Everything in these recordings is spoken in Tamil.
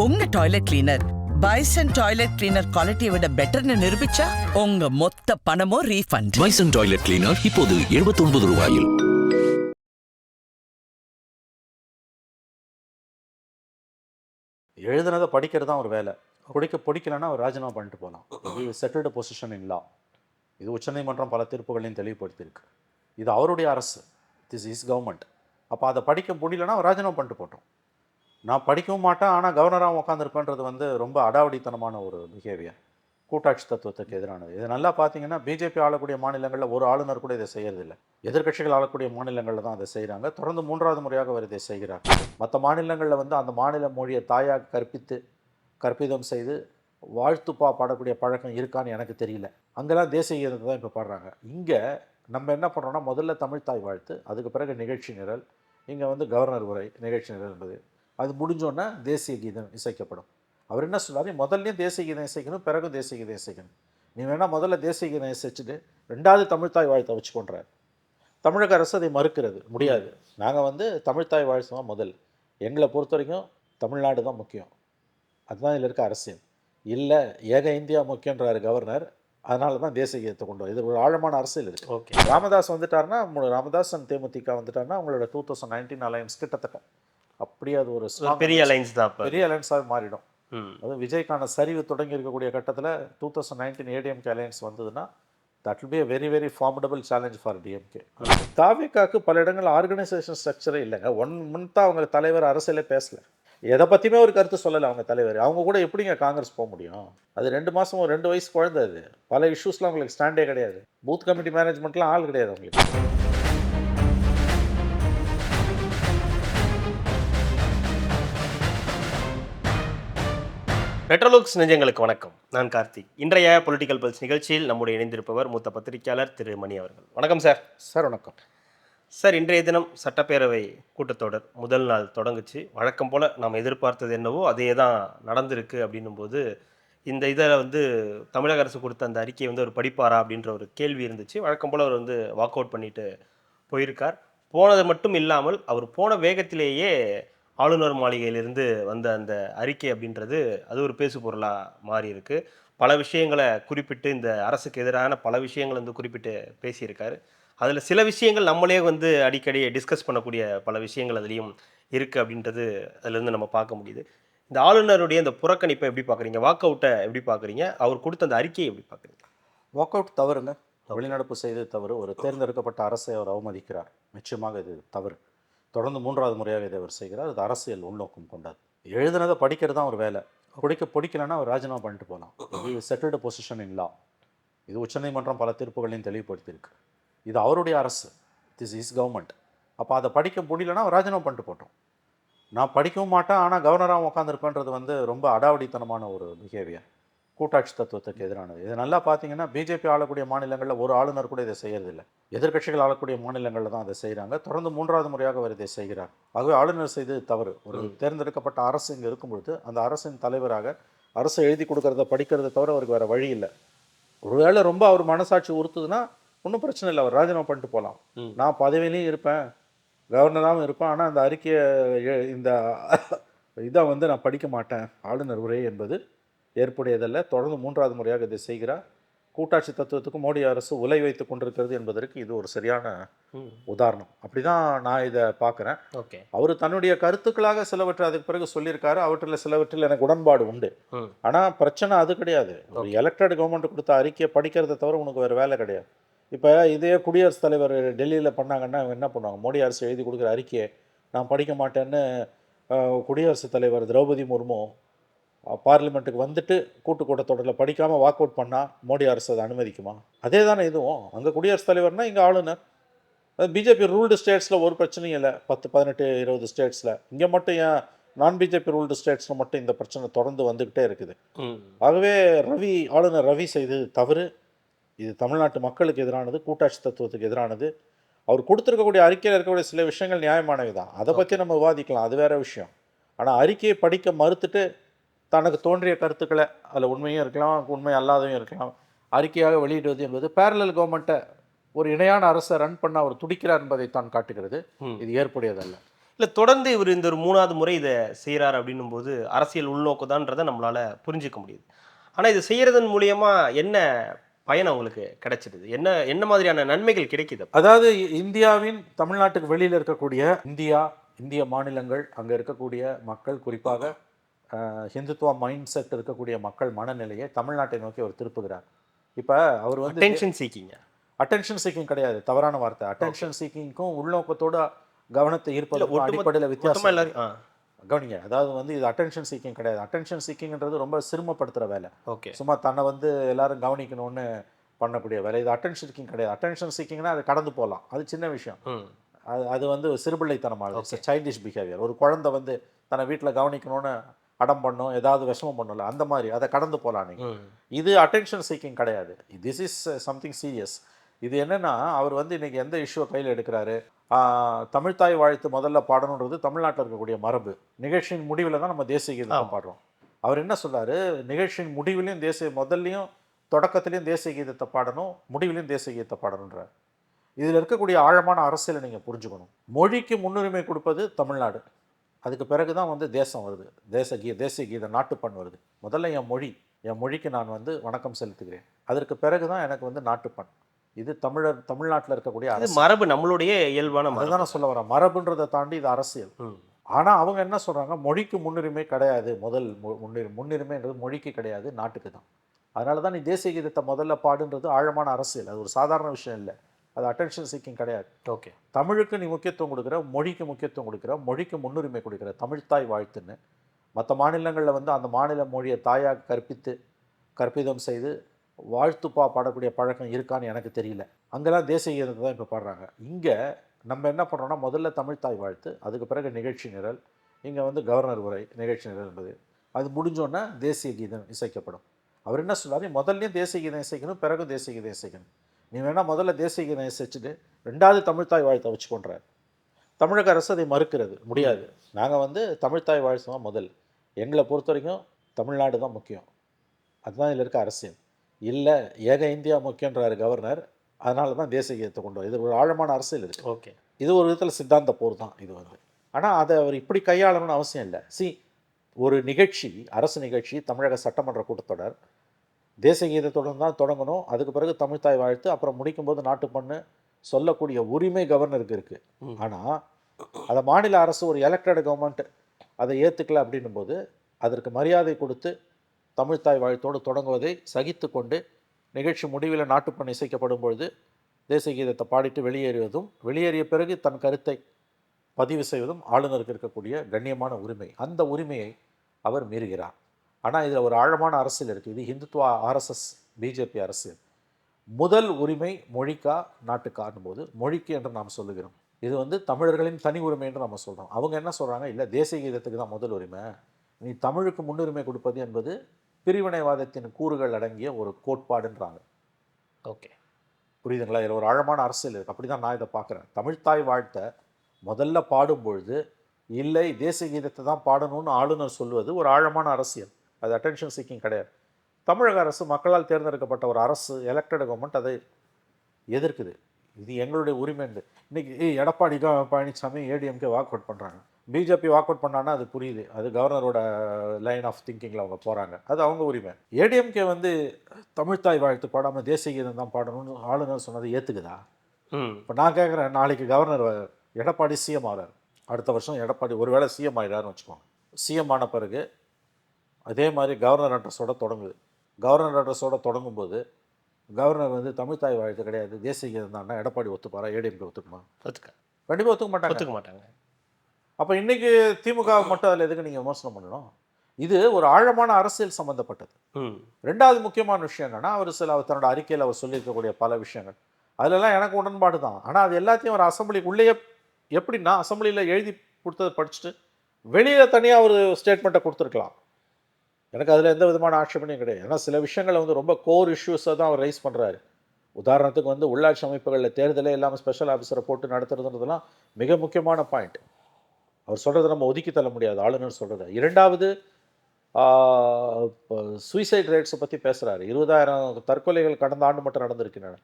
உங்க toilet cleaner Bison toilet cleaner குவாலிட்டியை விட பெட்டர்னு நிரூபிச்சா உங்க மொத்த பணமும் ரீஃபண்ட் பைசன் டாய்லெட் கிளீனர் இப்போது 79 ரூபாயில். எழுதுனதை படிக்கிறது தான் ஒரு வேலை. பிடிக்க பிடிக்கலன்னா அவர் ராஜினாமா பண்ணிட்டு போகலாம் செட்டில்டு பொசிஷன் இன் லா இது உச்சநீதிமன்றம் பல தீர்ப்புகளையும் தெளிவுபடுத்தியிருக்கு. இது அவருடைய அரசு. திஸ் இஸ் கவர்மெண்ட் அப்போ அதை படிக்க முடியலன்னா அவர் ராஜினாமா பண்ணிட்டு போட்டோம் நான் படிக்கவும் மாட்டேன் ஆனால் கவர்னராக உட்காந்துருப்பேன்றது வந்து ரொம்ப அடாவடித்தனமான ஒரு பிஹேவியர். கூட்டாட்சி தத்துவத்துக்கு எதிரானது. இது நல்லா பார்த்தீங்கன்னா பிஜேபி ஆளக்கூடிய மாநிலங்களில் ஒரு ஆளுநர் கூட இதை செய்யறதில்லை. எதிர்க்கட்சிகள் ஆளக்கூடிய மாநிலங்களில் தான் அதை செய்கிறாங்க தொடர்ந்து மூன்றாவது முறையாக அவர் இதை செய்கிறார். மற்ற மாநிலங்களில் வந்து அந்த மாநில மொழியை தாயாக கற்பித்து கற்பிதம் செய்து வாழ்த்துப்பா பாடக்கூடிய பழக்கம் இருக்கான்னு எனக்கு தெரியல. அங்கெல்லாம் தேசிய கீதத்தை தான் இப்போ பாடுறாங்க. இங்கே நம்ம என்ன பண்ணுறோன்னா முதல்ல தமிழ் தாய் வாழ்த்து அதுக்கு பிறகு நிகழ்ச்சி நிரல் இங்கே வந்து கவர்னர் உரை நிகழ்ச்சி நிரல் என்பது. அது முடிஞ்சோன்னே தேசிய கீதம் இசைக்கப்படும். அவர் என்ன சொல்றாரு? முதல்லயும் தேசிய கீதம் இசைக்கணும் பிறகு தேசிய கீதம் இசைக்கணும். நீ வேணா முதல்ல தேசிய கீதம் இசைச்சுட்டு ரெண்டாவது தமிழ்த்தாய் வாழ்த்தை வச்சுக்கொண்டார் தமிழக அரசு அதை மறுக்கிறது முடியாது. நாங்கள் வந்து தமிழ்த்தாய் வாழ்த்து தான் முதல். எங்களை பொறுத்த வரைக்கும் தமிழ்நாடு தான் முக்கியம். அதுதான் இதில் இருக்க அரசியல். இல்லை ஏக இந்தியா முக்கியன்றாரு கவர்னர். அதனால தான் தேசிய கீதத்தை கொண்டு வரும் இது ஒரு ஆழமான அரசியல் இருக்கு ஓகே. ராமதாஸ் வந்துட்டாருன்னா ராமதாஸ் அண்ட் தேமுதிக வந்துட்டாருன்னா அவங்களோட டூ தௌசண்ட் நைன்டீன் அலையன்ஸ் கிட்டத்தட்ட அப்படியே அது ஒரு பெரிய அலைன்ஸ் தான் பெரிய அலையன்ஸாக மாறிடும். அது விஜய்க்கான சரிவு தொடங்கி இருக்கக்கூடிய கட்டத்தில் two thousand nineteen ADMK alliance வந்ததுன்னா that will be a very very formidable challenge for DMK தாவேக்காக்கு பல இடங்கள் ஆர்கனைசேஷன் ஸ்ட்ரக்சரே இல்லைங்க. ஒன் மந்த்தாக அவங்க தலைவர் அரசியலே பேசல. எதை பற்றியுமே ஒரு கருத்து சொல்லலை அவங்க தலைவர். அவங்க கூட எப்படிங்க காங்கிரஸ் போக முடியும்? அது ரெண்டு மாதம் ஒரு ரெண்டு வயசு குழந்தை அது. பல இஷ்யூஸ்லாம் அவங்களுக்கு ஸ்டாண்டே கிடையாது. பூத் கமிட்டி மேனேஜ்மெண்ட்லாம் ஆள் கிடையாது அவங்களுக்கு. பெட்ரோலுக்ஸ் நெஞ்சங்களுக்கு வணக்கம். நான் கார்த்திக். இன்றைய பொலிட்டிக்கல் பல்ஸ் நிகழ்ச்சியில் நம்முடைய இணைந்திருப்பவர் மூத்த பத்திரிகையாளர் திரு மணி அவர்கள். வணக்கம் சார். சார் வணக்கம். சார் இன்றைய தினம் சட்டப்பேரவை கூட்டத்தொடர் முதல் நாள் தொடங்குச்சு. வழக்கம் போல் நாம் எதிர்பார்த்தது என்னவோ அதே தான் நடந்திருக்கு அப்படின்னும் போது இந்த இதில் வந்து தமிழக அரசு கொடுத்த அந்த அறிக்கையை வந்து ஒரு படிப்பாரா அப்படின்ற ஒரு கேள்வி இருந்துச்சு. வழக்கம் போல் அவர் வந்து வாக் அவுட் பண்ணிட்டு போயிருக்கார். போனது மட்டும் இல்லாமல் அவர் போன வேகத்திலேயே ஆளுநர் மாளிகையிலிருந்து வந்த அந்த அறிக்கை அப்படின்றது அது ஒரு பேசு பொருளாக மாறி இருக்கு பல விஷயங்களை குறிப்பிட்டு இந்த அரசுக்கு எதிரான பல விஷயங்கள் வந்து குறிப்பிட்டு பேசியிருக்காரு. அதில் சில விஷயங்கள் நம்மளே வந்து அடிக்கடி டிஸ்கஸ் பண்ணக்கூடிய பல விஷயங்கள் அதுலேயும் இருக்குது அப்படின்றது அதுலேருந்து நம்ம பார்க்க முடியுது. இந்த ஆளுநருடைய இந்த புறக்கணிப்பை எப்படி பார்க்குறீங்க? வாக் அவுட்டை எப்படி பார்க்குறீங்க? அவர் கொடுத்த அந்த அறிக்கையை எப்படி பார்க்குறீங்க? வாக் அவுட் தவறுங்க. வெளிநடப்பு செய்தது தவறு. ஒரு தேர்ந்தெடுக்கப்பட்ட அரசை அவர் அவமதிக்கிறார். நிச்சயமாக இது தவறு. தொடர்ந்து மூன்றாவது முறையாக இதை அவர் செய்கிறார். அது அரசியல் உள்நோக்கம் கொண்டது. எழுதுனதை படிக்கிறது தான் ஒரு வேலை. பிடிக்க பிடிக்கலன்னா அவர் ராஜினாமா பண்ணிட்டு போகலாம். இது செட்டில்டு பொசிஷன் இன் லா இது உச்சநீதிமன்றம் பல தீர்ப்புகளையும் தெளிவுபடுத்தியிருக்கு. இது அவருடைய அரசு. திஸ் இஸ் கவர்மெண்ட் அப்போ அதை படிக்க முடியலன்னா அவர் ராஜினாமா பண்ணிட்டு போட்டோம் நான் படிக்கவும் மாட்டேன் ஆனால் கவர்னராக உட்காந்துருப்பேன்றது வந்து ரொம்ப அடாவடித்தனமான ஒரு பிஹேவியர் கூட்டாட்சி தத்துவத்துக்கு எதிரானது. இது நல்லா பார்த்தீங்கன்னா பிஜேபி ஆளக்கூடிய மாநிலங்களில் ஒரு ஆளுநர் கூட இதை செய்யறதில்லை. எதிர்க்கட்சிகள் ஆளக்கூடிய மாநிலங்களில் தான் அதை செய்கிறாங்க தொடர்ந்து மூன்றாவது முறையாக அவர் இதை செய்கிறார். ஆகவே ஆளுநர் செய்தது தவறு. ஒரு தேர்ந்தெடுக்கப்பட்ட அரசு இங்கே இருக்கும் பொழுது அந்த அரசின் தலைவராக அரசு எழுதி கொடுக்கறத படிக்கிறத தவிர அவருக்கு வேறு வழி இல்லை. ஒருவேளை ரொம்ப அவர் மனசாட்சி உறுத்துதுன்னா ஒன்றும் பிரச்சனை இல்லை. அவர் ராஜினாமா பண்ணிட்டு போகலாம். நான் பதவியிலையும் இருப்பேன். கவர்னராகவும் இருப்பேன். ஆனால் அந்த அறிக்கையை இந்த இதை வந்து நான் படிக்க மாட்டேன். ஆளுநர் உரை என்பது ஏற்புடையதல்ல. தொடர்ந்து மூன்றாவது முறையாக இதை செய்கிறார். கூட்டாட்சி தத்துவத்துக்கு மோடி அரசு உலை வைத்து கொண்டிருக்கிறது என்பதற்கு இது ஒரு சரியான உதாரணம். அப்படிதான் நான் இதை பார்க்குறேன். ஓகே. அவர் தன்னுடைய கருத்துக்களாக சிலவற்றை அதுக்கு பிறகு சொல்லியிருக்காரு. அவற்றில் சிலவற்றில் எனக்கு உடன்பாடு உண்டு. ஆனால் பிரச்சனை அது கிடையாது. ஒரு எலெக்டட் கவர்மெண்ட் கொடுத்த அறிக்கையை படிக்கிறதை தவிர உனக்கு வேறு வேலை கிடையாது. இப்போ இதே குடியரசுத் தலைவர் டெல்லியில் பண்ணாங்கன்னா இவங்க என்ன பண்ணுவாங்க? மோடி அரசு எழுதி கொடுக்குற அறிக்கையை நான் படிக்க மாட்டேன்னு குடியரசுத் தலைவர் திரௌபதி முர்மு பார்லிமெண்ட்டுக்கு வந்துட்டு கூட்டு கூட்டத்தொடரில் படிக்காமல் வாக் அவுட் பண்ணால் மோடி அரசு அதை அனுமதிக்குமா? அதே தானே இதுவும். அங்கே குடியரசுத் தலைவர்னா இங்கே ஆளுநர். பிஜேபி ரூல்டு ஸ்டேட்ஸில் ஒரு பிரச்சனையும் இல்லை. பத்து பதினெட்டு இருபது ஸ்டேட்ஸில் இங்கே மட்டும் ஏன் நான் பிஜேபி ரூல்டு ஸ்டேட்ஸில் மட்டும் இந்த பிரச்சனை தொடர்ந்து வந்துக்கிட்டே இருக்குது? ஆகவே ரவி ஆளுநர் ரவி செய்தது தவறு. இது தமிழ்நாட்டு மக்களுக்கு எதிரானது கூட்டாட்சி தத்துவத்துக்கு எதிரானது. அவர் கொடுத்துருக்கக்கூடிய அறிக்கையில் இருக்கக்கூடிய சில விஷயங்கள் நியாயமானவை தான் அதை பற்றி நம்ம விவாதிக்கலாம். அது வேற விஷயம். ஆனால் அறிக்கையை படிக்க மறுத்துட்டு தனக்கு தோன்றிய கருத்துக்களை அதில் உண்மையும் இருக்கலாம் உண்மை அல்லாதவையும் இருக்கலாம். அறிக்கையாக வெளியிடுவது என்பது பேரலல் கவர்மெண்ட்டை ஒரு இணையான அரசை ரன் பண்ண அவர் துடிக்கிறார் என்பதை தான் காட்டுகிறது. இது ஏற்புடையதல்ல. இல்லை தொடர்ந்து இவர் இந்த ஒரு மூணாவது முறை இதை செய்கிறார் அப்படின்னும் போது அரசியல் உள்நோக்குதான்றதை நம்மளால புரிஞ்சுக்க முடியுது. ஆனால் இது செய்யறதன் மூலியமா என்ன பயன் அவங்களுக்கு கிடைச்சிடுது? என்ன என்ன மாதிரியான நன்மைகள் கிடைக்குது? அதாவது இந்தியாவின் தமிழ்நாட்டுக்கு வெளியில் இருக்கக்கூடிய இந்தியா இந்திய மாநிலங்கள் அங்கே இருக்கக்கூடிய மக்கள் குறிப்பாக ஹிந்துத்துவ மைண்ட் செட் இருக்கக்கூடிய மக்கள் மனநிலையை தமிழ்நாட்டை நோக்கி அவர் திருப்புகிறார். இப்போ அவர் வந்து டென்ஷன் சீக்கிங்க அட்டென்ஷன் சீக்கிங் கிடையாது தவறான வார்த்தை. அட்டென்ஷன் சீக்கிங்க்கும் உள்நோக்கத்தோட கவனத்தை ஈர்ப்பதற்கும் அடிப்படையில் வித்தியாசம் எல்லாரும் கவனிங்க அதாவது வந்து இது அட்டென்ஷன் சீக்கிங் கிடையாது. அட்டென்ஷன் சீக்கிங்ன்றது ரொம்ப சிரமப்படுத்துகிற வேலை. ஓகே சும்மா தன்னை வந்து எல்லாரும் கவனிக்கணும்னு பண்ணக்கூடிய வேலை. இது அட்டென்ஷன் சீக்கிங் கிடையாது. அட்டென்ஷன் சீக்கிங்னா அது கடந்து போகலாம் அது சின்ன விஷயம். அது அது வந்து சிறுபிள்ளைத்தனமானது சைல்டிஷ் பிஹேவியர் ஒரு குழந்தை வந்து தன்னை வீட்டில் கவனிக்கணும்னு அடம் பண்ணும் ஏதாவது விஷமம் பண்ணும்ல அந்த மாதிரி அதை கடந்து போகலாம் நீங்கள் இது அட்டென்ஷன் சீக்கிங் கிடையாது. திஸ் இஸ் சம்திங் சீரியஸ் இது என்னன்னா அவர் வந்து இன்னைக்கு எந்த இஷ்யூவை கையில் எடுக்கிறாரு? ஆஹ், தமிழ்த்தாய் வாழ்த்து முதல்ல பாடணுன்றது தமிழ்நாட்டில் இருக்கக்கூடிய மரபு. நிகழ்ச்சியின் முடிவில் தான் நம்ம தேசிய கீதத்தை ஆமா. பாடுறோம். அவர் என்ன சொல்றாரு? நிகழ்ச்சியின் முடிவிலையும் தேசிய முதல்லையும் தொடக்கத்திலையும் தேசிய கீதத்தை பாடணும் முடிவிலையும் தேசிய கீதத்தை பாடணுன்றார். இதில் இருக்கக்கூடிய ஆழமான அரசியலை நீங்கள் புரிஞ்சுக்கணும். மொழிக்கு முன்னுரிமை கொடுப்பது தமிழ்நாடு. அதுக்கு பிறகு தான் வந்து தேசம் வருது. தேச கீ தேசிய கீத நாட்டுப்பண் வருது. முதல்ல என் மொழி என் மொழிக்கு நான் வந்து வணக்கம் செலுத்துகிறேன். அதற்கு பிறகு தான் எனக்கு வந்து நாட்டுப்பண். இது தமிழர் தமிழ்நாட்டில் இருக்கக்கூடிய அரசு. மரபு நம்மளுடைய இயல்பான அதுதான் நான் சொல்ல வரேன். மரபுன்றதை தாண்டி இது அரசியல். ஆனால் அவங்க என்ன சொல்கிறாங்க மொழிக்கு முன்னுரிமை கிடையாது. முதல் மு- முன்னுரிமை முன்னுரிமைன்றது மொழிக்கு கிடையாது நாட்டுக்கு தான் அதனால தான் நீ தேசிய கீதத்தை முதல்ல பாடுன்றது ஆழமான அரசியல். அது ஒரு சாதாரண விஷயம் இல்லை. அது அட்டென்ஷன் சீக்கிங் கிடையாது. ஓகே தமிழுக்கு நீ முக்கியத்துவம் கொடுக்குற மொழிக்கு முக்கியத்துவம் கொடுக்குற மொழிக்கு முன்னுரிமை கொடுக்குற தமிழ்த்தாய் வாழ்த்துன்னு மற்ற மாநிலங்களில் வந்து அந்த மாநில மொழியை தாயாக கற்பித்து கற்பிதம் செய்து வாழ்த்துப்பா பாடக்கூடிய பழக்கம் இருக்கான்னு எனக்கு தெரியல. அங்கெல்லாம் தேசிய கீதத்தை தான் இப்போ பாடுறாங்க. இங்கே நம்ம என்ன பண்ணுறோம்னா முதல்ல தமிழ்த்தாய் வாழ்த்து அதுக்கு பிறகு நிகழ்ச்சி நிரல் இங்கே வந்து கவர்னர் உரை நிகழ்ச்சி நிரல் என்பது. அது முடிஞ்சோன்னே தேசிய கீதம் இசைக்கப்படும். அவர் என்ன சொல்றாரு? முதல்லயும் தேசிய கீதம் இசைக்கணும் பிறகு தேசிய கீதம் இசைக்கணும். நீ வேணால் முதல்ல தேசிய கீதம் இசைச்சுட்டு ரெண்டாவது தமிழ்த்தாய் வாழ்த்தை வச்சுக்கொண்டார் தமிழக அரசு அதை மறுக்கிறது முடியாது. நாங்கள் வந்து தமிழ்த்தாய் வாழ்த்து தான் முதல். எங்களை பொறுத்த வரைக்கும் தமிழ்நாடு தான் முக்கியம். அதுதான் இதில் இருக்க அரசியல். இல்லை ஏக இந்தியா முக்கியன்றாரு கவர்னர். அதனால தான் தேசிய கீதத்தை கொண்டு வர இது ஒரு ஆழமான அரசியல் இருக்குது ஓகே. இது ஒரு விதத்தில் சித்தாந்த போர் தான் இது வந்து. ஆனால் அதை அவர் இப்படி கையாளணும்னு அவசியம் இல்லை. சி ஒரு நிகழ்ச்சி அரசு நிகழ்ச்சி தமிழக சட்டமன்ற கூட்டத்தொடர் தேசிய கீதத்துடன் தான் தொடங்கணும். அதுக்கு பிறகு தமிழ்த்தாய் வாழ்த்து அப்புறம் முடிக்கும்போது நாட்டுப்பண்ணு சொல்லக்கூடிய உரிமை கவர்னருக்கு இருக்குது. ஆனால் அதை மாநில அரசு ஒரு எலெக்டட் கவர்மெண்ட் அதை ஏற்றுக்கல அப்படின்னும் போது அதற்கு மரியாதை கொடுத்து தமிழ்த்தாய் வாழ்த்தோடு தொடங்குவதை சகித்து கொண்டு நிகழ்ச்சி முடிவில் நாட்டுப்பண் இசைக்கப்படும் பொழுது தேசிய கீதத்தை பாடிட்டு வெளியேறுவதும் வெளியேறிய பிறகு தன் கருத்தை பதிவு செய்வதும் ஆளுநருக்கு இருக்கக்கூடிய கண்ணியமான உரிமை. அந்த உரிமையை அவர் மீறுகிறார். ஆனால் இதில் ஒரு ஆழமான அரசியல் இருக்குது இது இந்துத்துவா ஆர்எஸ்எஸ் பிஜேபி அரசியல். முதல் உரிமை மொழிக்கா நாட்டுக்கான்னும் போது மொழிக்கு என்று நாம் சொல்லுகிறோம். இது வந்து தமிழர்களின் தனி உரிமை என்று நம்ம சொல்கிறோம் அவங்க என்ன சொல்கிறாங்க இல்லை தேசிய கீதத்துக்கு தான் முதல் உரிமை. நீ தமிழுக்கு முன்னுரிமை கொடுப்பது என்பது பிரிவினைவாதத்தின் கூறுகள் அடங்கிய ஒரு கோட்பாடுன்றாங்க. ஓகே. புரியுதுங்களா? இதில் ஒரு ஆழமான அரசியல் இருக்குது அப்படி தான் நான் இதை பார்க்குறேன். தமிழ்த்தாய் வாழ்த்தை முதல்ல பாடும்பொழுது இல்லை தேசிய கீதத்தை தான் பாடணும்னு ஆளுநர் சொல்லுவது ஒரு ஆழமான அரசியல். அது அட்டென்ஷன் சீக்கிங் கிடையாது. தமிழக அரசு மக்களால் தேர்ந்தெடுக்கப்பட்ட ஒரு அரசு எலெக்டட் கவர்மெண்ட் அதை எதிர்க்குது. இது எங்களுடைய உரிமைன்னு இன்னைக்கு ஏய், Edappadi Palaniswami ADMK walk out பண்ணுறாங்க பிஜேபி வாக் அவுட் பண்ணான்னா அது புரியுது. அது கவர்னரோட லைன் ஆஃப் திங்கிங்கில் அவங்க போகிறாங்க அது அவங்க உரிமை. ஏடிஎம்கே வந்து தமிழ்த்தாய் வாழ்த்து பாடாமல் தேசிய கீதம் தான் பாடணும்னு ஆளுநர் சொன்னதை ஏற்றுக்குதா இப்போ நான் கேட்குறேன் நாளைக்கு கவர்னர் எடப்பாடி சிஎம் ஆகிறார் அடுத்த வருஷம் எடப்பாடி ஒருவேளை சிஎம் ஆயிடாருன்னு வச்சுக்கோங்க. சிஎம் ஆன பிறகு அதே மாதிரி கவர்னர் அட்ரஸோட தொடங்குது. கவர்னர் அட்ரஸோட தொடங்கும்போது கவர்னர் வந்து தமிழ்த்தாய் வாழ்த்து கிடையாது. தேசிய கீதம் தான் எடப்பாடி ஒத்துப்பாரா? ஏடிஎம்கே ஒத்துக்குமா? ஒத்துக்க கண்டிப்பாக ஒத்துக்க மாட்டாங்க. ஒத்துக்க மாட்டாங்க. அப்போ இன்னைக்கு திமுக மட்டும் அதில் எதுக்கு நீங்கள் விமர்சனம் பண்ணணும்? இது ஒரு ஆழமான அரசியல் சம்மந்தப்பட்டது ரெண்டாவது முக்கியமான விஷயம் என்னன்னா அவர் சில அவர் தன்னோட அறிக்கையில் அவர் சொல்லியிருக்கக்கூடிய பல விஷயங்கள். அதிலெல்லாம் எனக்கு உடன்பாடு தான். ஆனால் அது எல்லாத்தையும் ஒரு அசம்பிளிக்குள்ளேயே எப்படின்னா அசம்பிளியில் எழுதி கொடுத்ததை படிச்சுட்டு வெளியில் தனியாக ஒரு ஸ்டேட்மெண்ட்டை கொடுத்துருக்கலாம். எனக்கு அதில் எந்த விதமான ஆட்சேபனையும் கிடையாது. ஏன்னா சில விஷயங்களை வந்து ரொம்ப கோர் இஷ்யூஸை தான் அவர் ரைஸ் பண்ணுறாரு உதாரணத்துக்கு வந்து உள்ளாட்சி அமைப்புகளில் தேர்தலே இல்லாமல் ஸ்பெஷல் ஆஃபீஸரை போட்டு நடத்துறதுன்றதெல்லாம் மிக முக்கியமான பாயிண்ட் அவர் சொல்கிறத நம்ம ஒதுக்கி தள்ள முடியாது ஆளுநர் சொல்கிறத இரண்டாவது சூசைட் ரேட்ஸை பற்றி பேசுகிறாரு இருபதாயிரம் தற்கொலைகள் கடந்த ஆண்டு மட்டும் நடந்திருக்கின்றன.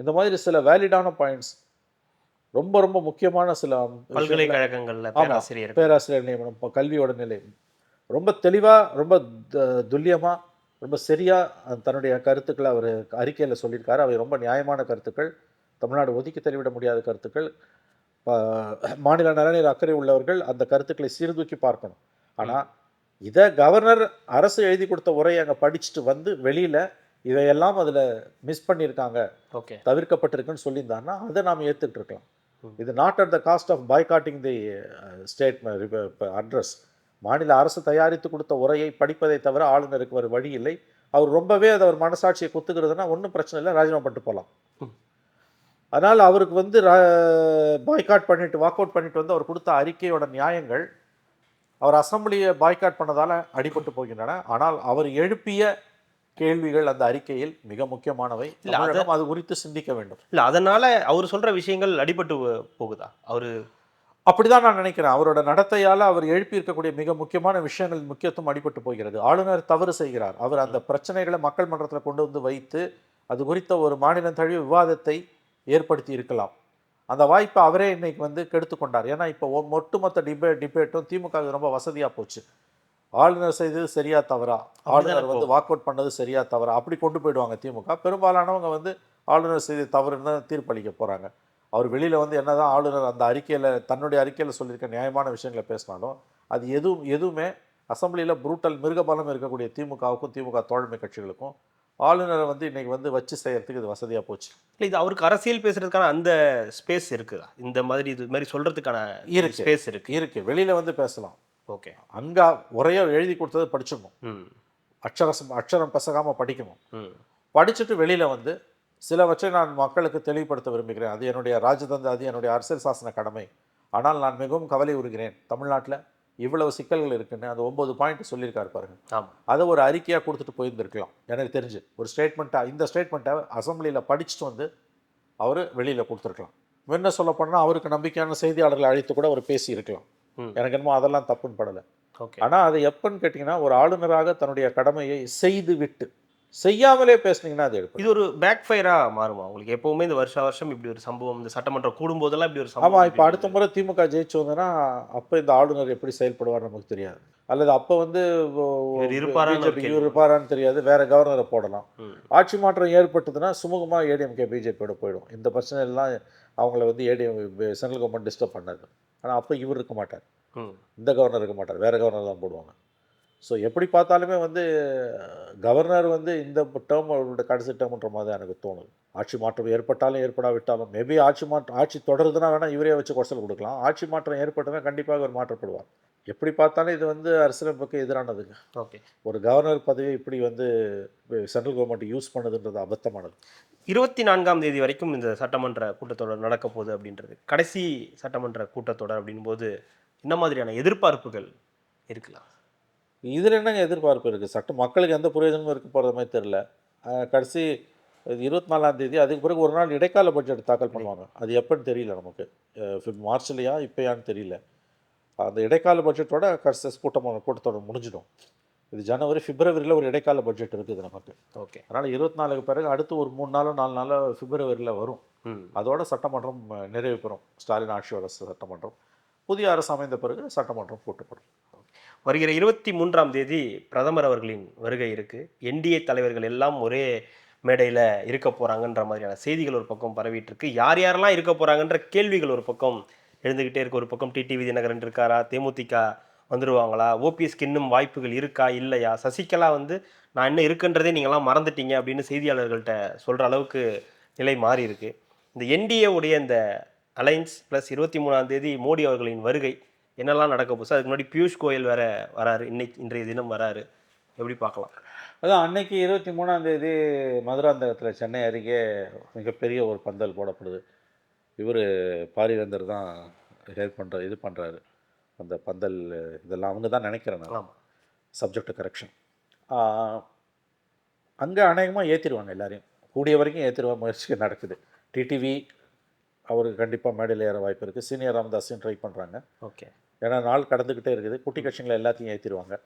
இந்த மாதிரி சில வேலிடான பாயிண்ட்ஸ் ரொம்ப ரொம்ப முக்கியமான சில பல்கலைக்கழகங்கள்ல. பேராசிரியர் பேராசிரியர் நியமனம் கல்வியோட நிலை. ரொம்ப தெளிவாக ரொம்ப த- துல்லியமா ரொம்ப சரியாக தன்னுடைய கருத்துக்களை அவர் அறிக்கையில் சொல்லியிருக்காரு. அவை ரொம்ப நியாயமான கருத்துக்கள். தமிழ்நாடு ஒதுக்கி தள்ளிவிட முடியாத கருத்துக்கள். மாநில நலனில் அக்கறை உள்ளவர்கள் அந்த கருத்துக்களை சீர்தூக்கி பார்க்கணும். ஆனால் இதை கவர்னர் அரசு எழுதி கொடுத்த உரையை அங்கே படிச்சுட்டு வந்து வெளியில் இதையெல்லாம் அதில் மிஸ் பண்ணியிருக்காங்க. ஓகே. தவிர்க்கப்பட்டிருக்குன்னு சொல்லியிருந்தாங்கன்னா அதை நாம் ஏற்றுக்கிட்டு இருக்கலாம். இது not at the cost of boycotting the state address மாநில அரசு தயாரித்து கொடுத்த உரையை படிப்பதை தவிர ஆளுநருக்கு வேறு வழி இல்லை. அவர் ரொம்பவே அதை அவர் மனசாட்சியை குத்துக்கிறதுனா ஒன்றும் பிரச்சனை இல்லை ராஜினாமா பண்ணிட்டு போகலாம். அதனால் அவருக்கு வந்து பாய்காட் பண்ணிட்டு வாக் அவுட் பண்ணிட்டு வந்து அவர் கொடுத்த அறிக்கையோட நியாயங்கள் அவர் அசம்பிளியை பாய்காட் பண்ணதால அடிபட்டு போகின்றன. ஆனால் அவர் எழுப்பிய கேள்விகள் அந்த அறிக்கையில் மிக முக்கியமானவை. அத- குறித்து சிந்திக்க வேண்டும். இல்ல அதனால அவர் சொல்ற விஷயங்கள் அடிபட்டு போகுதா? அவரு அப்படிதான் நான் நினைக்கிறேன். அவரோட நடத்தையால அவர் எழுப்பி இருக்கக்கூடிய மிக முக்கியமான விஷயங்கள் முக்கியத்துவம் அடிபட்டு போகிறது. ஆளுநர் தவறு செய்கிறார். அவர் அந்த பிரச்சனைகளை மக்கள் மன்றத்தில் கொண்டு வந்து வைத்து அது குறித்த ஒரு மாநிலம் தழுவிய விவாதத்தை ஏற்படுத்தி இருக்கலாம். அந்த வாய்ப்பை அவரே இன்னைக்கு வந்து கெடுத்து கொண்டார். ஏன்னா இப்போ ஒட்டுமொத்த டிபேட் டிபேட்டும் திமுக ரொம்ப வசதியா போச்சு. ஆளுநர் செய்தது சரியா தவறா? ஆளுநர் வந்து வாக் அவுட் பண்ணது சரியா தவறா? அப்படி கொண்டு போயிடுவாங்க திமுக. பெரும்பாலானவங்க வந்து ஆளுநர் செய்த தவறுன்னு தான் தீர்ப்பளிக்க போறாங்க. அவர் வெளியில வந்து என்னதான் ஆளுநர் அந்த அறிக்கையில தன்னுடைய அறிக்கையில சொல்லியிருக்க நியாயமான விஷயங்களை பேசினாலும் அது எதுவும் எதுவுமே அசெம்பிளியில் புரூட்டல் மிருகபலம் இருக்கக்கூடிய திமுகவுக்கும் திமுக தோழமை கட்சிகளுக்கும் ஆளுநரை வந்து இன்னைக்கு வந்து வச்சு செய்யறதுக்கு இது வசதியா போச்சு. இல்ல இது அவருக்கு அரசியல் பேசுறதுக்கான அந்த ஸ்பேஸ் இருக்குதா? இந்த மாதிரி இது மாதிரி சொல்றதுக்கான இருக்கு. ஸ்பேஸ் இருக்கு. இருக்கு. வெளியில வந்து பேசலாம். ஓகே. அங்க உரையை எழுதி கொடுத்தது படிச்சிடணும். ம். அக்ஷரம் அக்ஷரம் பசகாம படிக்கணும். ம். படிச்சுட்டு வெளியில வந்து சிலவற்றை நான் மக்களுக்கு தெளிவுபடுத்த விரும்புகிறேன். அது என்னுடைய ராஜதந்திர அது என்னுடைய அரசியல் சாசன கடமை. ஆனால் நான் மிகவும் கவலை உறுகிறேன். தமிழ்நாட்டில் இவ்வளவு சிக்கல்கள் இருக்குன்னு அந்த ஒன்பது பாயிண்ட் சொல்லியிருக்காரு பாருங்க. அதை ஒரு அறிக்கையாக கொடுத்துட்டு போயிருந்திருக்கலாம். எனக்கு தெரிஞ்சு. ஒரு ஸ்டேட்மெண்ட்டாக இந்த ஸ்டேட்மெண்ட்டை அசெம்பிளியில் படிச்சுட்டு வந்து அவர் வெளியில் கொடுத்துருக்கலாம். என்ன சொல்ல போனால் அவருக்கு நம்பிக்கையான செய்தியாளர்களை அழைத்து கூட அவர் பேசி இருக்கலாம் ம். எனக்கு என்னமோ அதெல்லாம் தப்புன்னு படலை. ஓகே. ஆனால் அது எப்பன்னு கேட்டிங்கன்னா ஒரு ஆளுநராக தன்னுடைய கடமையை செய்து விட்டு செய்யாமலே பேசுனீங்கன்னா அது இது ஒரு பேக் ஃபயரா மாறுமா? உங்களுக்கு எப்பவுமே இந்த வருஷ வருஷம் இப்படி ஒரு சம்பவம் இந்த சட்டமன்றம் கூடும்போதெல்லாம் இப்படி ஒரு ஆமா சம்பவம் இப்போ அடுத்த முறை திமுக ஜெயிச்சு வந்ததுன்னா அப்போ இந்த ஆளுநர் எப்படி செயல்படுவார் நமக்கு தெரியாது. அல்லது அப்போ வந்து இருப்பாரான்னு இருப்பாரான்னு தெரியாது வேற கவர்னரை போடலாம். ஆட்சி மாற்றம் ஏற்பட்டதுன்னா சுமூகமா ஏடிஎம்கே பிஜேபியோட போயிடும். இந்த பிரச்சனை எல்லாம் அவங்கள வந்து ஏடிஎம் சென்ட்ரல் கவர்மெண்ட் டிஸ்டர்ப் பண்ணாது. ஆனால் அப்போ இவர் இருக்க மாட்டார். இந்த கவர்னர் இருக்க மாட்டார். வேற கவர்னர் தான் போடுவாங்க. ஸோ எப்படி பார்த்தாலுமே வந்து கவர்னர் வந்து இந்த டேர்ம் அவரோட கடைசி டேர்ம்ன்ற மாதிரி தான் எனக்கு தோணுது. ஆட்சி மாற்றம் ஏற்பட்டாலும் ஏற்படாவிட்டாலும் மேபி ஆட்சி மாற்றம் ஆட்சி தொடருதுன்னா வேணால் இவரே வச்சு குறைச்சல் கொடுக்கலாம். ஆட்சி மாற்றம் ஏற்பட்டதுன்னா கண்டிப்பாக அவர் மாற்றப்படுவார். எப்படி பார்த்தாலும் இது வந்து அரசியலமைப்புக்கு எதிரானதுங்க ஓகே. ஒரு கவர்னர் பதவியை இப்படி வந்து சென்ட்ரல் கவர்மெண்ட் யூஸ் பண்ணுதுன்றது அபத்தமானது. இருபத்தி நான்காம் தேதி வரைக்கும் இந்த சட்டமன்ற கூட்டத்தொடர் நடக்க போகுது அப்படின்றது. கடைசி சட்டமன்ற கூட்டத்தொடர் அப்படின் போது என்ன மாதிரியான எதிர்பார்ப்புகள் இருக்கலாம்? இதில் என்னங்க எதிர்பார்ப்பு இருக்குது? சட்டம் மக்களுக்கு எந்த பிரயோஜனமும் இருக்க போகிற மாதிரி தெரில கடைசி இருபத்தி நாலாம் தேதி அதுக்கு பிறகு ஒரு நாள் இடைக்கால பட்ஜெட் தாக்கல் பண்ணுவாங்க. அது எப்போன்னு தெரியல நமக்கு. மார்ச்லையா இப்போயான்னு தெரியல. அந்த இடைக்கால பட்ஜெட்டோட கடைசி கூட்டம் கூட்டத்தொடர் முடிஞ்சிடும். இது ஜனவரி பிப்ரவரியில் ஒரு இடைக்கால பட்ஜெட் இருக்குது நமக்கு. ஓகே. அதனால் இருபத்தி நாலுக்கு பிறகு அடுத்து ஒரு மூணு நாளோ நாலு நாளோ பிப்ரவரியில் வரும். அதோட சட்டமன்றம் நிறைவு பெறும். ஸ்டாலின் ஆட்சியோட சட்டமன்றம். புதிய அரசு அமைந்த பிறகு சட்டமன்றம் கூட்டப்படும். வருகிற இருபத்தி மூன்றாம் தேதி பிரதமர் அவர்களின் வருகை இருக்குது என்டிஏ தலைவர்கள் எல்லாம் ஒரே மேடையில் இருக்க போகிறாங்கன்ற மாதிரியான செய்திகள் ஒரு பக்கம் பரவிட்டுருக்கு. யார் யாரெல்லாம் இருக்க போகிறாங்கன்ற கேள்விகள் ஒரு பக்கம் எழுந்துக்கிட்டே இருக்கு. ஒரு பக்கம் டிடிவி தினகரன் இருக்காரா? தேமுதிக வந்துடுவாங்களா ஓபிஎஸ்க்கு இன்னும் வாய்ப்புகள் இருக்கா? இல்லையா? சசிகலா வந்து நான் என்ன இருக்குன்றதே நீங்களாம் மறந்துட்டீங்க அப்படின்னு செய்தியாளர்கள்ட்ட சொல்கிற அளவுக்கு நிலை மாறி இருக்கு இந்த என்டிஏ உடைய இந்த அலைன்ஸ் ப்ளஸ் இருபத்தி மூணாம் தேதி மோடி அவர்களின் வருகை என்னெல்லாம் நடக்க போகுது? அதுக்கு முன்னாடி பியூஷ் கோயல் வேற வராரு. இன்னைக்கு இன்றைய தினம் வராரு. எப்படி பார்க்கலாம்? அதான் அன்னைக்கு இருபத்தி மூணாம் தேதி மதுராந்தகத்தில் சென்னை அருகே மிகப்பெரிய ஒரு பந்தல் போடப்படுது. இவர் பாரிவேந்தர் தான் ஹெல்ப் பண்ணுற இது பண்ணுறாரு அந்த பந்தல் இதெல்லாம் அவங்க தான் நினைக்கிறேன் நான். ஆமா. சப்ஜெக்ட் கரெக்ஷன் அங்கே அநேகமாக ஏற்றிடுவாங்க எல்லாரையும். கூடிய வரைக்கும் ஏற்றிடுவா முயற்சி நடக்குது. டிடிவி அவருக்கு கண்டிப்பாக மேடையில் ஏற வாய்ப்பு இருக்குது சீனியர் ராமதாஸையும் ட்ரை பண்ணுறாங்க ஓகே ஏன்னா நாள் கடந்துக்கிட்டே இருக்குது. குட்டி கட்சிங்களை எல்லாத்தையும் ஏற்றிடுவாங்க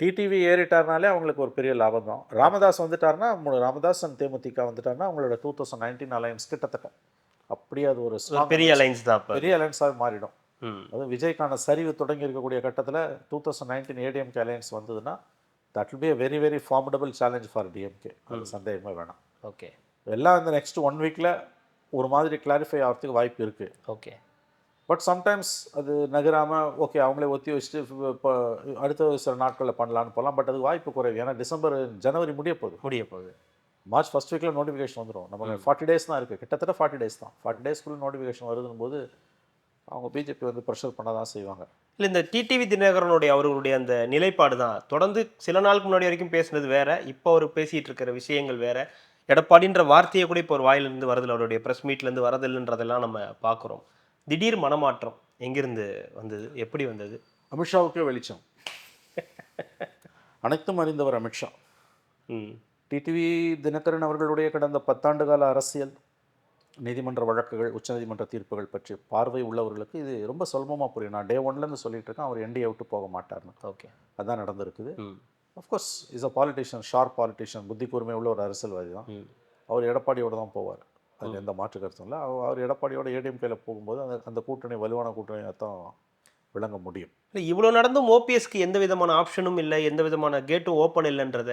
டிடிவி ஏறிட்டார்னாலே அவங்களுக்கு ஒரு பெரிய லாபம் தான். ராமதாஸ் வந்துட்டார்னா ராமதாஸ் அண்ட் தேமுதிக வந்துட்டார்னா அவங்களோட டூ தௌசண்ட் நைன்டீன் அலையன்ஸ் கிட்டத்தட்ட அப்படியே அது ஒரு பெரிய அலைன்ஸ் தான் பெரிய அலைன்ஸாக மாறிடும். அது விஜய்க்கான சரிவு தொடங்கி இருக்கக்கூடிய கட்டத்தில் two thousand nineteen ADMK alliance வந்ததுன்னா that will be a very very formidable challenge for DMK அது சந்தேகமே வேணாம். ஓகே. எல்லாம் இந்த நெக்ஸ்ட் ஒன் வீக்கில் ஒரு மாதிரி கிளாரிஃபை ஆகிறதுக்கு வாய்ப்பு இருக்குது ஓகே. பட் சம்டைம்ஸ் அது நகராமல் ஓகே அவங்களே ஒத்தி வச்சுட்டு இப்போ அடுத்த சில நாட்களில் பண்ணலான்னு போகலாம் பட் அது வாய்ப்பு குறைவு. ஏன்னா டிசம்பர் ஜனவரி முடிய போகுது. முடிய போகுது. மார்ச் ஃபர்ஸ்ட் வீக்கில் நோட்டிஃபிகேஷன் வந்துடும் நம்ம ஃபார்ட்டி டேஸ் தான் இருக்குது கிட்டத்தட்ட ஃபார்ட்டி டேஸ் தான். ஃபார்ட்டி டேஸ்க்குள்ளே நோட்டிஃபிகேஷன் வருதுன்னு போது அவங்க பிஜேபி வந்து ப்ரெஷர் பண்ண தான் செய்வாங்க. இல்லை இந்த டிடிவி தினகரனுடைய அவர்களுடைய அந்த நிலைப்பாடு தான். தொடர்ந்து சில நாளுக்கு முன்னாடி வரைக்கும் பேசுனது வேற. இப்போ அவர் பேசிட்டு இருக்கிற விஷயங்கள் வேற. எடப்பாடின்ற வார்த்தையை கூட இப்போ ஒரு வாயிலிருந்து வரதில்லை. அவருடைய ப்ரெஸ் மீட்லேருந்து வரதில்லைன்றதெல்லாம் நம்ம பார்க்குறோம். திடீர் மனமாற்றம் எங்கிருந்து வந்தது? எப்படி வந்தது? அமித்ஷாவுக்கே வெளிச்சம். அனைத்தும் அறிந்தவர் அமித்ஷா. டிடிவி தினகரன் அவர்களுடைய கடந்த பத்தாண்டு கால அரசியல் நீதிமன்ற வழக்குகள் உச்சநீதிமன்ற தீர்ப்புகள் பற்றி பார்வை உள்ளவர்களுக்கு இது ரொம்ப சுலபமாக புரியும். நான் டே ஒன்லேருந்து சொல்லிட்டு இருக்கேன் அவர் என்டிஏ விட்டு போக மாட்டார்னு. ஓகே அதான் நடந்திருக்குது. Of course is a politician sharp politician புத்தி கூர்மை உள்ள ஒரு அரசியல்வாதி தான். அவர் எடப்பாடியோட தான் போவார். அதில் எந்த மாற்று கருத்தும் இல்லை. அவர் அவர் எடப்பாடியோட ஏடிஎம்கேல போகும்போது அந்த அந்த கூட்டணி வலுவான கூட்டணியாக தான் விளங்க முடியும். இல்லை இவ்வளோ நடந்தும் ஓபிஎஸ்க்கு எந்த விதமான ஆப்ஷனும் இல்லை எந்த விதமான கேட்டும் ஓப்பன் இல்லைன்றத.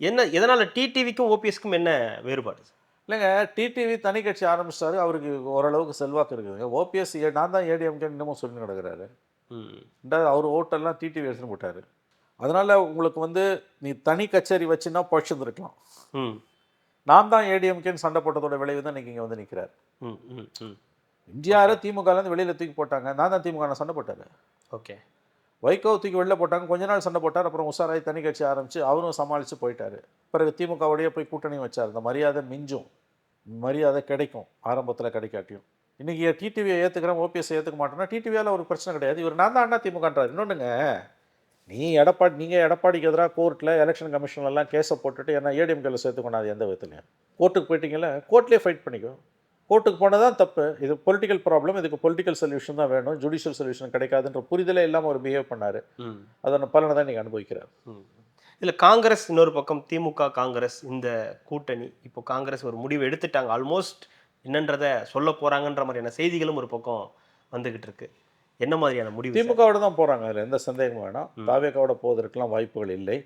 என்ன எதனால் டிடிவிக்கும் ஓபிஎஸ்க்கும் என்ன வேறுபாடு? இல்லைங்க டிடிவி தனி கட்சி ஆரம்பிச்சிட்டாரு அவருக்கு ஓரளவுக்கு செல்வாக்கு இருக்குதுங்க. ஓபிஎஸ் நான் தான் ஏடிஎம்கே இன்னமும் சொல்லி நடக்கிறாரு. ம். ரெண்டாவது அவர் ஓட்டெல்லாம் டிடிவி எடுத்துன்னு போட்டார் அதனால் உங்களுக்கு வந்து நீ தனி கச்சேரி வச்சுன்னா பழிச்சிருந்துருக்கலாம். ம். நான் தான் ஏடிஎம்கேன்னு சண்டை போட்டதோட விளைவு தான் இன்றைக்கி இங்கே வந்து நிற்கிறார் ம் ம் ம். இந்தியாவில் திமுகலேருந்து வெளியில் தூக்கி போட்டாங்க. நான் தான் திமுக சண்டை போட்டார். ஓகே. வைகோ தூக்கி வெளில போட்டாங்க. கொஞ்ச நாள் சண்டை போட்டார். அப்புறம் உஷாராய் தனி கட்சி ஆரம்பித்து அவரும் சமாளித்து போயிட்டாரு. பிறகு திமுகவுடைய போய் கூட்டணி வச்சார். இந்த மரியாதை மிஞ்சும். மரியாதை கிடைக்கும். ஆரம்பத்தில் கிடைக்காட்டியும். இன்றைக்கி டிடிவியை ஏற்றுக்கிறேன் ஓபிஎஸ் ஏற்றுக்க மாட்டேன்னா டிடிவியால் ஒரு பிரச்சனை கிடையாது. இவர் நான் தான் அண்ணா திமுகன்றார். இன்னொன்றுங்க நீ எடப்பாடி நீங்கள் எடப்பாடிக்கு எதிராக கோர்ட்டில் எலெக்ஷன் கமிஷன்லாம் கேஸை போட்டுட்டு என்ன ஏடிஎம்கேல சேர்த்துக்கொண்டாது எந்த விதத்துலையும். கோர்ட்டுக்கு போயிட்டீங்கல்ல கோர்ட்லேயே ஃபைட் பண்ணிக்கோ. கோர்ட்டுக்கு போனது தான் தப்பு. இது பொலிட்டிக்கல் ப்ராப்ளம் இதுக்கு பொலிட்டிக்கல் சொல்யூஷன் தான் வேணும். ஜுடிஷியல் சொல்யூஷன் கிடைக்காதுன்ற புரிதலே இல்லாமல் அவர் பிஹேவ் பண்ணார். அதன் பலனை தான் நீங்கள் அனுபவிக்கிறார். இதில் காங்கிரஸ் இன்னொரு பக்கம் திமுக காங்கிரஸ் இந்த கூட்டணி. இப்போ காங்கிரஸ் ஒரு முடிவு எடுத்துட்டாங்க. ஆல்மோஸ்ட் என்னன்றத சொல்ல போறாங்கன்ற மாதிரியான செய்திகளும் ஒரு பக்கம் வந்துகிட்டு இருக்கு. என்ன மாதிரியான முடிவு? திமுகவோட தான் போகிறாங்க அதில் எந்த சந்தேகமும் வேணாம். தாவேக்காவோட போவதற்கெல்லாம் வாய்ப்புகள் இல்லை.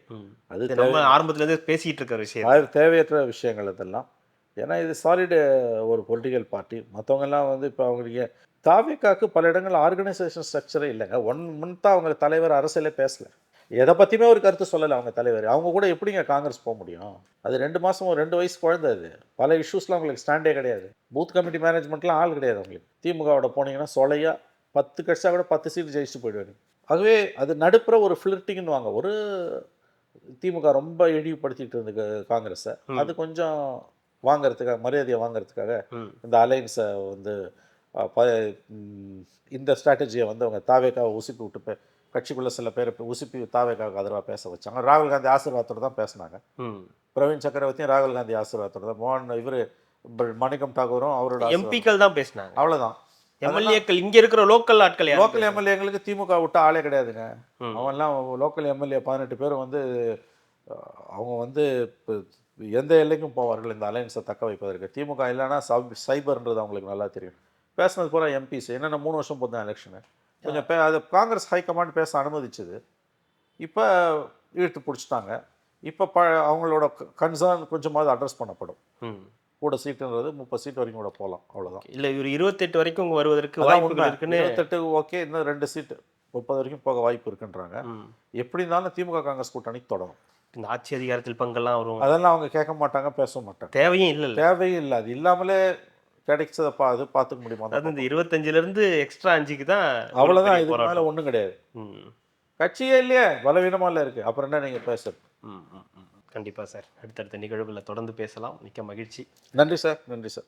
அது நம்ம ஆரம்பத்துல இருந்தே பேசிட்டு இருக்கிற விஷயம். அது தேவையற்ற விஷயங்கள் இதெல்லாம் ஏன்னா இது சாலிடு ஒரு பொலிட்டிக்கல் பார்ட்டி மற்றவங்கெல்லாம் வந்து இப்போ அவங்களுக்கு தாவேக்காக்கு பல இடங்கள் ஆர்கனைசேஷன் ஸ்ட்ரக்சரே இல்லைங்க. ஒன் மந்த்தாக அவங்க தலைவர் அரசியலே பேசல. எதை பற்றியுமே ஒரு கருத்து சொல்லலை அவங்க தலைவர். அவங்க கூட எப்படிங்க காங்கிரஸ் போக முடியும்? அது ரெண்டு மாதம் ரெண்டு வயசு குழந்தை அது. பல இஷ்யூஸ்லாம் அவங்களுக்கு ஸ்டாண்டே கிடையாது. பூத் கமிட்டி மேனேஜ்மெண்ட்லாம் ஆள் கிடையாது அவங்களுக்கு. திமுகவோட போனீங்கன்னா சொலையா பத்து கட்சியாக கூட பத்து சீட் ஜெயிச்சுட்டு போயிடுவாங்க ஆகவே அது நடுப்புற ஒரு ஃப்ளிர்ட்டிங்னு வாங்க ஒரு திமுக ரொம்ப இழிவுபடுத்திட்டு இருந்த காங்கிரஸை அது கொஞ்சம் வாங்குறதுக்காக மரியாதையை வாங்குறதுக்காக. இந்த அலைன்ஸை வந்து இந்த ஸ்ட்ராட்டஜியை வந்து அவங்க தாவேக்காவை உசுப்பி விட்டு கட்சிக்குள்ளே சில பேர் உசுப்பி தாவேக்காவுக்கு ஆதரவாக பேச வச்சாங்க. ராகுல் காந்தி ஆசீர்வாதத்தோட தான் பேசினாங்க. பிரவீன் சக்கரவர்த்தியும் ராகுல் காந்தி ஆசீர்வாதத்தோட தான் மோகன் இவர் மணிக்கம் தாகூரும் அவரோட. எம்பிக்கள் தான் பேசினாங்க. அவ்வளவுதான். எம்எல்ஏக்கள் இங்க இருக்கிற லோக்கல் ஆட்கள் லோக்கல் எம்எல்ஏங்களுக்கு திமுக விட்ட ஆளே கிடையாதுங்க. அவன்லாம் லோக்கல் எம்எல்ஏ பதினெட்டு பேர் வந்து அவங்க வந்து இப்போ எந்த எல்லைக்கும் போவார்கள் இந்த அலைன்ஸை தக்க வைப்பதற்கு? திமுக இல்லைன்னா சப் சைபர்ன்றது அவங்களுக்கு நல்லா தெரியும். பேசுனது பூரா எம்பிஸ். என்னென்ன மூணு வருஷம் போதும் எலெக்ஷனு கொஞ்சம் பே அது காங்கிரஸ் ஹைகமாண்ட் பேச அனுமதிச்சது. இப்போ இழுத்து பிடிச்சிட்டாங்க. இப்போ ப அவங்களோட கன்சர்ன் கொஞ்சமாவது அட்ரஸ் பண்ணப்படும். கூட சீட்டுன்றது முப்பது சீட் வரைக்கும் கூட போகலாம் அவ்வளோதான் இல்ல இவர் இருபத்தெட்டு வரைக்கும் வருவதற்கு உண்மை. இருக்குன்னு இருபத்தெட்டு ஓகே இன்னும் ரெண்டு சீட்டு. முப்பது வரைக்கும் போக வாய்ப்பு இருக்குன்றாங்க. ம். எப்படி இருந்தாலும் திமுக காங்கிரஸ் கூட்டணிக்கு தொடரும். இந்த ஆட்சி அதிகாரத்தில் பங்கெல்லாம் வரும். அதெல்லாம் அவங்க கேட்க மாட்டாங்க பேச மாட்டாங்க. தேவையும் இல்ல தேவையும் இல்லை. அது இல்லாமலே கிடைச்சதை பா அது பார்த்துக்க முடியுமா? அதாவது இந்த இருபத்தஞ்சுல இருந்து எக்ஸ்ட்ரா அஞ்சுக்கு தான் அவ்வளோதான் போராட்டம். மேலே ஒன்றும் கிடையாது. ம். கட்சியே இல்லையே. பலவீனமாக இல்லை இருக்குது அப்புறம் என்ன நீங்கள் பேசுறது? கண்டிப்பாக கண்டிப்பா சார். அடுத்தடுத்த நிகழ்வுல தொடர்ந்து பேசலாம். மிக்க மகிழ்ச்சி. நன்றி சார். நன்றி சார்.